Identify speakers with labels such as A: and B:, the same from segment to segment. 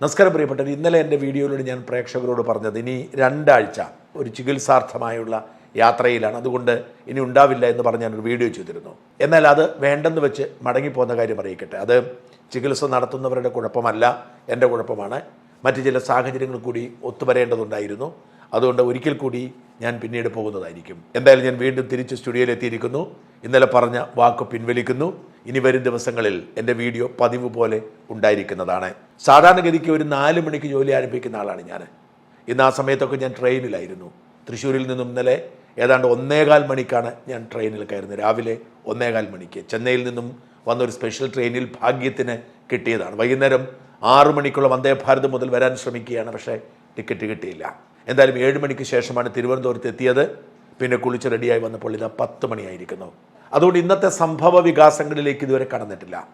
A: നമസ്കാരം പ്രിയപ്പെട്ടവർ ഇന്നലെ എന്റെ വീഡിയോയിലൂടെ ഞാൻ പ്രേക്ഷകരോട് പറഞ്ഞത് ഇനി രണ്ടാഴ്ച ഒരു ചികിത്സാർത്ഥമായുള്ള യാത്രയിലാണ്. അതുകൊണ്ട് ഇനി ഉണ്ടാവില്ല എന്ന് പറഞ്ഞ് ഞാനൊരു വീഡിയോ ചെയ്തിരുന്നു. എന്നാൽ അത് വേണ്ടെന്ന് വെച്ച് മടങ്ങിപ്പോകുന്ന കാര്യം അറിയിക്കട്ടെ. അത് ചികിത്സ നടത്തുന്നവരുടെ കുഴപ്പമല്ല എന്റെ കുഴപ്പമാണ്. മറ്റ് ചില സാഹചര്യങ്ങൾ കൂടി ഒത്തുവരേണ്ടതുണ്ടായിരുന്നു. അതുകൊണ്ട് ഒരിക്കൽ കൂടി ഞാൻ പിന്നീട് പോകുന്നതായിരിക്കും. എന്തായാലും ഞാൻ വീണ്ടും തിരിച്ച് സ്റ്റുഡിയോയിൽ എത്തിയിരിക്കുന്നു ഇന്നലെ പറഞ്ഞ വാക്ക് പിൻവലിക്കുന്നു. ഇനി വരും ദിവസങ്ങളിൽ എന്റെ വീഡിയോ പതിവ് പോലെ ഉണ്ടായിരിക്കുന്നതാണ്. സാധാരണഗതിക്ക് ഒരു നാല് മണിക്ക് ജോലി ആരംഭിക്കുന്ന ആളാണ് ഞാൻ. ഇന്ന് ആ സമയത്തൊക്കെ ഞാൻ ട്രെയിനിലായിരുന്നു. തൃശ്ശൂരിൽ നിന്നും ഇന്നലെ ഏതാണ്ട് ഒന്നേകാൽ മണിക്കാണ് ഞാൻ ട്രെയിനിൽ കയറുന്നത്. രാവിലെ ഒന്നേകാൽ മണിക്ക്. ചെന്നൈയിൽ നിന്നും വന്ന ഒരു സ്പെഷ്യൽ ട്രെയിനിൽ ഭാഗ്യത്തിന് കിട്ടിയതാണ്. വൈകുന്നേരം ആറു മണിക്കുള്ള വന്ദേ ഭാരത് മുതൽ വരാൻ ശ്രമിക്കുകയാണ്. പക്ഷേ ടിക്കറ്റ് കിട്ടിയില്ല. എന്തായാലും ഏഴ് മണിക്ക് ശേഷമാണ് തിരുവനന്തപുരത്ത് എത്തിയത്. പിന്നെ കുളിച്ച് റെഡിയായി വന്നപ്പോൾ ഇത് പത്ത് മണിയായിരിക്കുന്നു. അതുകൊണ്ട് ഇന്നത്തെ സംഭവ വികാസങ്ങളിലേക്ക് ഇതുവരെ കടന്നിട്ടില്ല.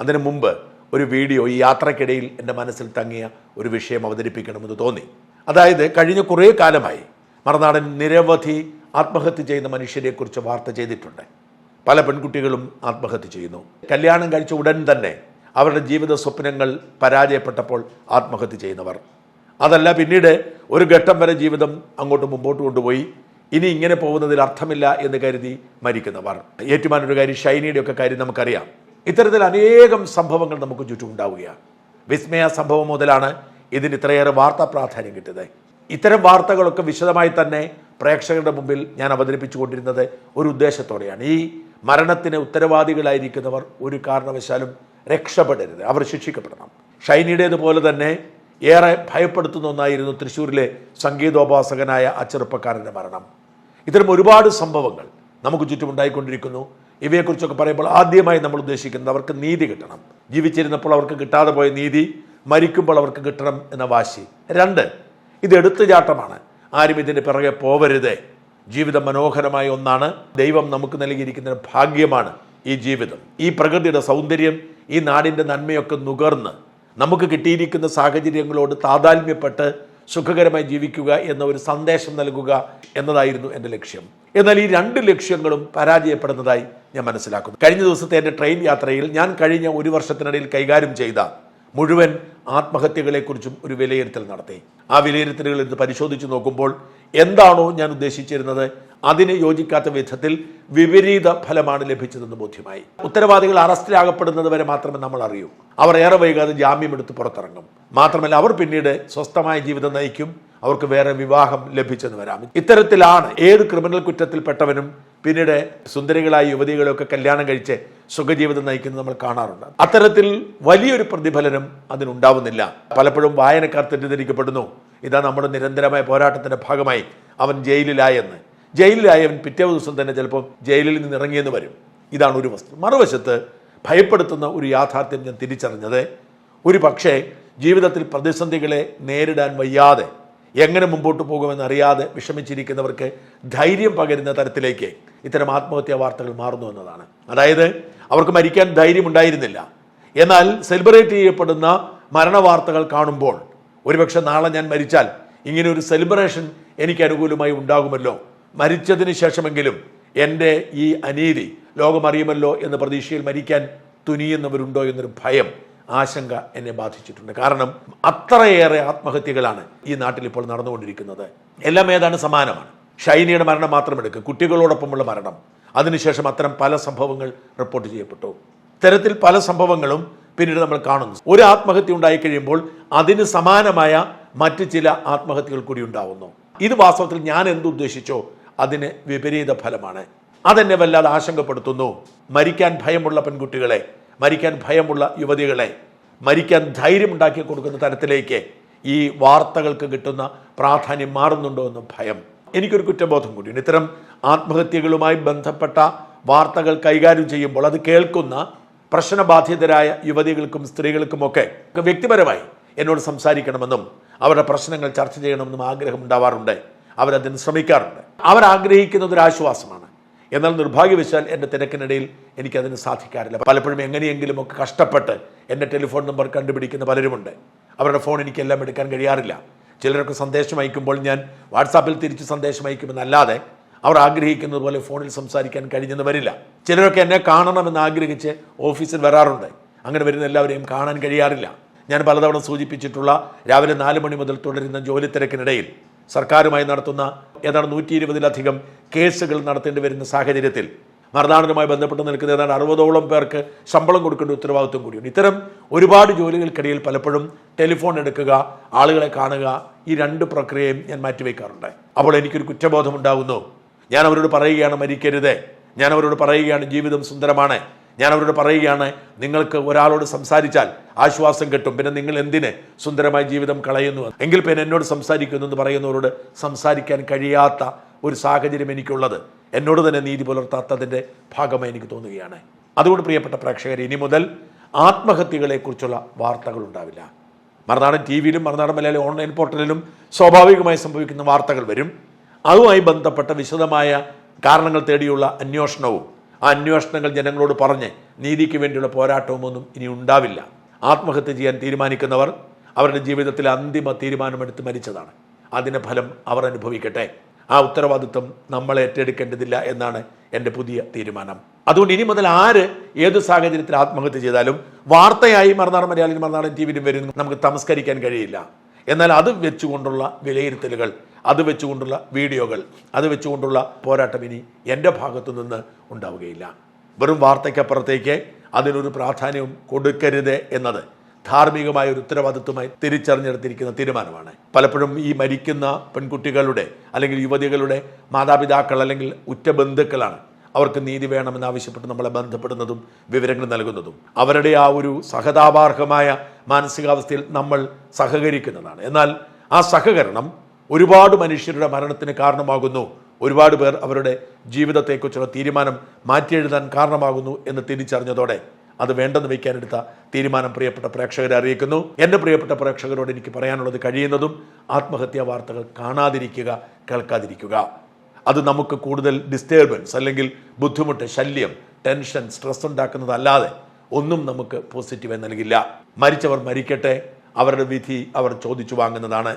A: അതിനു മുമ്പ് ഒരു വീഡിയോ ഈ യാത്രക്കിടയിൽ എന്റെ മനസ്സിൽ തങ്ങിയ ഒരു വിഷയം അവതരിപ്പിക്കണമെന്ന് തോന്നി. അതായത് കഴിഞ്ഞ കുറേ കാലമായി മറുനാടൻ നിരവധി ആത്മഹത്യ ചെയ്യുന്ന മനുഷ്യരെക്കുറിച്ച് വാർത്ത ചെയ്തിട്ടുണ്ട്. പല പെൺകുട്ടികളും ആത്മഹത്യ ചെയ്യുന്നു. കല്യാണം കഴിച്ച ഉടൻ തന്നെ അവരുടെ ജീവിത സ്വപ്നങ്ങൾ പരാജയപ്പെട്ടപ്പോൾ ആത്മഹത്യ ചെയ്യുന്നവർ. അതല്ല പിന്നീട് ഒരു ഘട്ടം വരെ ജീവിതം അങ്ങോട്ട് മുമ്പോട്ട് കൊണ്ടുപോയി. ഇനി ഇങ്ങനെ പോകുന്നതിൽ അർത്ഥമില്ല എന്ന് കരുതി മരിക്കുന്നവർ. ഏറ്റുമാനൊരു കാര്യം ഷൈനിയുടെ ഒക്കെ കാര്യം നമുക്കറിയാം. ഇത്തരത്തിൽ അനേകം സംഭവങ്ങൾ നമുക്ക് ചുറ്റും ഉണ്ടാവുകയാണ്. വിസ്മയ സംഭവം മുതലാണ് ഇതിന് ഇത്രയേറെ വാർത്താ പ്രാധാന്യം കിട്ടിയത്. ഇത്തരം വാർത്തകളൊക്കെ വിശദമായി തന്നെ പ്രേക്ഷകരുടെ മുമ്പിൽ ഞാൻ അവതരിപ്പിച്ചുകൊണ്ടിരുന്നത് ഒരു ഉദ്ദേശത്തോടെയാണ്. ഈ മരണത്തിന് ഉത്തരവാദികളായിരിക്കുന്നവർ ഒരു കാരണവശാലും രക്ഷപ്പെടരുത്. അവർ ശിക്ഷിക്കപ്പെടണം. ഷൈനിയുടേതുപോലെ തന്നെ ഏറെ ഭയപ്പെടുത്തുന്ന ഒന്നായിരുന്നു തൃശ്ശൂരിലെ സംഗീതോപാസകനായ ആ ചെറുപ്പക്കാരന്റെ മരണം. ഇത്തരം ഒരുപാട് സംഭവങ്ങൾ നമുക്ക് ചുറ്റും ഉണ്ടായിക്കൊണ്ടിരിക്കുന്നു ഇവയെക്കുറിച്ചൊക്കെ പറയുമ്പോൾ ആദ്യമായി നമ്മൾ ഉദ്ദേശിക്കുന്നത് അവർക്ക് നീതി കിട്ടണം. ജീവിച്ചിരുന്നപ്പോൾ അവർക്ക് കിട്ടാതെ പോയ നീതി മരിക്കുമ്പോൾ അവർക്ക് കിട്ടണം എന്ന വാശി. രണ്ട് ഇത് എടുത്തുചാട്ടമാണ്. ആരും ഇതിന്റെ പിറകെ പോവരുതേ. ജീവിതം മനോഹരമായ ഒന്നാണ്. ദൈവം നമുക്ക് നൽകിയിരിക്കുന്ന ഭാഗ്യമാണ് ഈ ജീവിതം. ഈ പ്രകൃതിയുടെ സൗന്ദര്യം ഈ നാടിന്റെ നന്മയൊക്കെ നുകർന്ന് നമുക്ക് കിട്ടിയിരിക്കുന്ന സാഹചര്യങ്ങളോട് താതാൽമ്യപ്പെട്ട് സുഖകരമായി ജീവിക്കുക എന്ന ഒരു സന്ദേശം നൽകുക എന്നതായിരുന്നു എന്റെ ലക്ഷ്യം. എന്നാൽ ഈ രണ്ട് ലക്ഷ്യങ്ങളും പരാജയപ്പെടുന്നതായി ഞാൻ മനസ്സിലാക്കുന്നു. കഴിഞ്ഞ ദിവസത്തെ എന്റെ ട്രെയിൻ യാത്രയിൽ ഞാൻ കഴിഞ്ഞ ഒരു വർഷത്തിനിടയിൽ കൈകാര്യം ചെയ്ത മുഴുവൻ ആത്മഹത്യകളെക്കുറിച്ചും ഒരു വിലയിരുത്തൽ നടത്തി. ആ വിലയിരുത്തലുകൾ ഇത് പരിശോധിച്ച് നോക്കുമ്പോൾ എന്താണോ ഞാൻ ഉദ്ദേശിച്ചിരുന്നത് അതിന് യോജിക്കാത്ത വിധത്തിൽ വിപരീത ഫലമാണ് ലഭിച്ചതെന്ന് ബോധ്യമായി. ഉത്തരവാദികൾ അറസ്റ്റിലാകപ്പെടുന്നത് വരെ മാത്രമേ നമ്മൾ അറിയൂ. അവർ ഏറെ വൈകാതെ ജാമ്യമെടുത്ത് പുറത്തിറങ്ങും. മാത്രമല്ല അവർ പിന്നീട് സ്വസ്ഥമായ ജീവിതം നയിക്കും. അവർക്ക് വേറെ വിവാഹം ലഭിച്ചെന്ന് വരാം. ഇത്തരത്തിലാണ് ഏത് ക്രിമിനൽ കുറ്റത്തിൽപ്പെട്ടവനും പിന്നീട് സുന്ദരികളായ യുവതികളൊക്കെ കല്യാണം കഴിച്ച് സുഖജീവിതം നയിക്കുന്നത് നമ്മൾ കാണാറുണ്ട്. അത്തരത്തിൽ വലിയൊരു പ്രതിഫലനം അതിനുണ്ടാവുന്നില്ല. പലപ്പോഴും വായനക്കാർ തെറ്റിദ്ധരിക്കപ്പെടുന്നു. ഇതാ നമ്മുടെ നിരന്തരമായ പോരാട്ടത്തിന്റെ ഭാഗമായി അവൻ ജയിലിലായെന്ന്. ജയിലിലായവൻ പിറ്റേ ദിവസം തന്നെ ചിലപ്പോൾ ജയിലിൽ നിന്ന് ഇറങ്ങിയെന്ന് വരും. ഇതാണ് ഒരു വസ്തു. മറുവശത്ത് ഭയപ്പെടുത്തുന്ന ഒരു യാഥാർത്ഥ്യം ഞാൻ തിരിച്ചറിഞ്ഞത് ഒരു പക്ഷേ ജീവിതത്തിൽ പ്രതിസന്ധികളെ നേരിടാൻ വയ്യാതെ എങ്ങനെ മുമ്പോട്ട് പോകുമെന്നറിയാതെ വിഷമിച്ചിരിക്കുന്നവർക്ക് ധൈര്യം പകരുന്ന തരത്തിലേക്ക് ഇത്തരം ആത്മഹത്യാ വാർത്തകൾ മാറുന്നു എന്നതാണ്. അതായത് അവർക്ക് മരിക്കാൻ ധൈര്യമുണ്ടായിരുന്നില്ല എന്നാൽ സെലിബ്രേറ്റ് ചെയ്യപ്പെടുന്ന മരണവാർത്തകൾ കാണുമ്പോൾ ഒരുപക്ഷെ നാളെ ഞാൻ മരിച്ചാൽ ഇങ്ങനെ ഒരു സെലിബ്രേഷൻ എനിക്ക് അനുകൂലമായി ഉണ്ടാകുമല്ലോ മരിച്ചതിന് ശേഷമെങ്കിലും എന്റെ ഈ അനീതി ലോകമറിയുമല്ലോ എന്ന പ്രതീക്ഷയിൽ മരിക്കാൻ തുനിയുന്നവരുണ്ടോ എന്നൊരു ഭയം ആശങ്ക എന്നെ ബാധിച്ചിട്ടുണ്ട്. കാരണം അത്രയേറെ ആത്മഹത്യകളാണ് ഈ നാട്ടിൽ ഇപ്പോൾ നടന്നുകൊണ്ടിരിക്കുന്നത്. എല്ലാം ഏതാണ് സമാനമാണ്. ഷൈനിയുടെ മരണം മാത്രം എടുക്കുക കുട്ടികളോടൊപ്പമുള്ള മരണം. അതിനുശേഷം അത്തരം പല സംഭവങ്ങൾ റിപ്പോർട്ട് ചെയ്യപ്പെട്ടു. ഇത്തരത്തിൽ പല സംഭവങ്ങളും പിന്നീട് നമ്മൾ കാണുന്നു. ഒരു ആത്മഹത്യ ഉണ്ടായി കഴിയുമ്പോൾ അതിന് സമാനമായ മറ്റ് ചില ആത്മഹത്യകൾ കൂടി ഉണ്ടാവുന്നു. ഇത് വാസ്തവത്തിൽ ഞാൻ എന്തുദ്ദേശിച്ചോ അതിന് വിപരീത ഫലമാണ്. അതെന്നെ വല്ലാതെ ആശങ്കപ്പെടുത്തുന്നു. മരിക്കാൻ ഭയമുള്ള പെൺകുട്ടികളെ മരിക്കാൻ ഭയമുള്ള യുവതികളെ മരിക്കാൻ ധൈര്യം ഉണ്ടാക്കി കൊടുക്കുന്ന തരത്തിലേക്ക് ഈ വാർത്തകൾക്ക് കിട്ടുന്ന പ്രാധാന്യം മാറുന്നുണ്ടോ എന്ന് ഭയം. എനിക്കൊരു കുറ്റബോധം കൂടിയുണ്ട് ഇത്തരം ആത്മഹത്യകളുമായി ബന്ധപ്പെട്ട വാർത്തകൾ കൈകാര്യം ചെയ്യുമ്പോൾ അത് കേൾക്കുന്ന പ്രശ്നബാധിതരായ യുവതികൾക്കും സ്ത്രീകൾക്കുമൊക്കെ വ്യക്തിപരമായി എന്നോട് സംസാരിക്കണമെന്നും അവരുടെ പ്രശ്നങ്ങൾ ചർച്ച ചെയ്യണമെന്നും ആഗ്രഹം ഉണ്ടാവാറുണ്ട് അവരതിന് ശ്രമിക്കാറുണ്ട്. അവർ ആഗ്രഹിക്കുന്നത് ഒരു ആശ്വാസമാണ്. എന്നാൽ നിർഭാഗ്യവശാൽ എന്റെ തിരക്കിനിടയിൽ എനിക്കതിന് സാധിക്കാറില്ല. പലപ്പോഴും എങ്ങനെയെങ്കിലും ഒക്കെ കഷ്ടപ്പെട്ട് എന്റെ ടെലിഫോൺ നമ്പർ കണ്ടുപിടിക്കുന്ന പലരുമുണ്ട്. അവരുടെ ഫോൺ എനിക്കെല്ലാം എടുക്കാൻ കഴിയാറില്ല. ചിലരൊക്കെ സന്ദേശം അയക്കുമ്പോൾ ഞാൻ വാട്സാപ്പിൽ തിരിച്ച് സന്ദേശം അയക്കുമെന്നല്ലാതെ അവർ ആഗ്രഹിക്കുന്നത് പോലെ ഫോണിൽ സംസാരിക്കാൻ കഴിഞ്ഞെന്ന് വരില്ല. ചിലരൊക്കെ എന്നെ കാണണമെന്ന് ആഗ്രഹിച്ച് ഓഫീസിൽ വരാറുണ്ട്. അങ്ങനെ വരുന്ന എല്ലാവരെയും കാണാൻ കഴിയാറില്ല. ഞാൻ പലതവണ സൂചിപ്പിച്ചിട്ടുള്ള രാവിലെ നാല് മണി മുതൽ തുടരുന്ന ജോലി തിരക്കിനിടയിൽ സർക്കാരുമായി നടത്തുന്ന ഏതാണ്ട് നൂറ്റി ഇരുപതിലധികം കേസുകൾ നടത്തേണ്ടി വരുന്ന സാഹചര്യത്തിൽ മറുനാടനുമായി ബന്ധപ്പെട്ട് നിൽക്കുന്ന ഏതാണ്ട് അറുപതോളം പേർക്ക് ശമ്പളം കൊടുക്കേണ്ട ഉത്തരവാദിത്വം കൂടിയുണ്ട്. ഇത്തരം ഒരുപാട് ജോലികൾക്കിടയിൽ പലപ്പോഴും ടെലിഫോൺ എടുക്കുക ആളുകളെ കാണുക ഈ രണ്ട് പ്രക്രിയയും ഞാൻ മാറ്റിവെക്കാറുണ്ട്. അപ്പോൾ എനിക്കൊരു കുറ്റബോധം ഉണ്ടാകുന്നു ഞാൻ അവരോട് പറയുകയാണ് മരിക്കരുത്. ഞാൻ അവരോട് പറയുകയാണ് ജീവിതം സുന്ദരമാണ്. ഞാൻ അവരോട് പറയുകയാണ് നിങ്ങൾക്ക് ഒരാളോട് സംസാരിച്ചാൽ ആശ്വാസം കിട്ടും. പിന്നെ നിങ്ങൾ എന്തിന് സുന്ദരമായ ജീവിതം കളയുന്നു? എങ്കിൽ പിന്നെ എന്നോട് സംസാരിക്കുന്നു എന്ന് പറയുന്നവരോട് സംസാരിക്കാൻ കഴിയാത്ത ഒരു സാഹചര്യം എനിക്കുള്ളത്. എന്നോട് തന്നെ നീതി പുലർത്താത്തതിന്റെ ഭാഗമായി എനിക്ക് തോന്നുകയാണ്. അതുകൊണ്ട് പ്രിയപ്പെട്ട പ്രേക്ഷകർ ഇനി മുതൽ ആത്മഹത്യകളെക്കുറിച്ചുള്ള വാർത്തകൾ ഉണ്ടാവില്ല. മറുനാടൻ ടി വിയിലും മറുനാടൻ മലയാളി ഓൺലൈൻ പോർട്ടലിലും സ്വാഭാവികമായി സംഭവിക്കുന്ന വാർത്തകൾ വരും. അതുമായി ബന്ധപ്പെട്ട വിശദമായ കാരണങ്ങൾ തേടിയുള്ള അന്വേഷണവും ആ അന്വേഷണങ്ങൾ ജനങ്ങളോട് പറഞ്ഞ് നീതിക്ക് വേണ്ടിയുള്ള പോരാട്ടവും ഇനി ഉണ്ടാവില്ല. ആത്മഹത്യ ചെയ്യാൻ തീരുമാനിക്കുന്നവർ അവരുടെ ജീവിതത്തിൽ അന്തിമ തീരുമാനമെടുത്ത് മരിച്ചതാണ്. അതിന്റെ ഫലം അവർ അനുഭവിക്കട്ടെ. ആ ഉത്തരവാദിത്വം നമ്മൾ ഏറ്റെടുക്കേണ്ടതില്ല എന്നാണ് എന്റെ പുതിയ തീരുമാനം. അതുകൊണ്ട് ഇനി മുതൽ ആര് ഏത് സാഹചര്യത്തിൽ ആത്മഹത്യ ചെയ്താലും വാർത്തയായി മറുനാടൻ മലയാളി മറുനാടൻ ടി വിയിലും വരുന്നു നമുക്ക് തമസ്കരിക്കാൻ കഴിയില്ല. എന്നാൽ അത് വെച്ചുകൊണ്ടുള്ള വിലയിരുത്തലുകൾ അത് വെച്ചുകൊണ്ടുള്ള വീഡിയോകൾ അത് വെച്ചുകൊണ്ടുള്ള പോരാട്ടം ഇനി എന്റെ ഭാഗത്തു നിന്ന് ഉണ്ടാവുകയില്ല. വെറും വാർത്തയ്ക്കപ്പുറത്തേക്ക് അതിനൊരു പ്രാധാന്യവും കൊടുക്കരുത് എന്നത് ധാർമ്മികമായ ഒരു ഉത്തരവാദിത്വമായി തിരിച്ചറിഞ്ഞെടുത്തിരിക്കുന്ന തീരുമാനമാണ്. പലപ്പോഴും ഈ മരിക്കുന്ന പെൺകുട്ടികളുടെ അല്ലെങ്കിൽ യുവതികളുടെ മാതാപിതാക്കൾ അല്ലെങ്കിൽ ഉറ്റ ബന്ധുക്കളാണ് അവർക്ക് നീതി വേണമെന്ന് ആവശ്യപ്പെട്ട് നമ്മളെ ബന്ധപ്പെടുന്നതും വിവരങ്ങൾ നൽകുന്നതും. അവരുടെ ആ ഒരു സഹതാപാർഹമായ മാനസികാവസ്ഥയിൽ നമ്മൾ സഹകരിക്കുന്നതാണ്. എന്നാൽ ആ സഹകരണം ഒരുപാട് മനുഷ്യരുടെ മരണത്തിന് കാരണമാകുന്നു. ഒരുപാട് പേർ അവരുടെ ജീവിതത്തെക്കുറിച്ചുള്ള തീരുമാനം മാറ്റിയെഴുതാൻ കാരണമാകുന്നു എന്ന് തിരിച്ചറിഞ്ഞതോടെ അത് വേണ്ടെന്ന് വയ്ക്കാനെടുത്ത തീരുമാനം പ്രിയപ്പെട്ട പ്രേക്ഷകരെ അറിയിക്കുന്നു. എന്റെ പ്രിയപ്പെട്ട പ്രേക്ഷകരോട് എനിക്ക് പറയാനുള്ളത് കഴിയുന്നതും ആത്മഹത്യാ വാർത്തകൾ കാണാതിരിക്കുക കേൾക്കാതിരിക്കുക. അത് നമുക്ക് കൂടുതൽ ഡിസ്റ്റർബൻസ് അല്ലെങ്കിൽ ബുദ്ധിമുട്ട് ശല്യം ടെൻഷൻ സ്ട്രെസ് ഉണ്ടാക്കുന്നതല്ലാതെ ഒന്നും നമുക്ക് പോസിറ്റീവായി നൽകില്ല. മരിച്ചവർ മരിക്കട്ടെ അവരുടെ വിധി അവർ ചോദിച്ചു വാങ്ങുന്നതാണ്.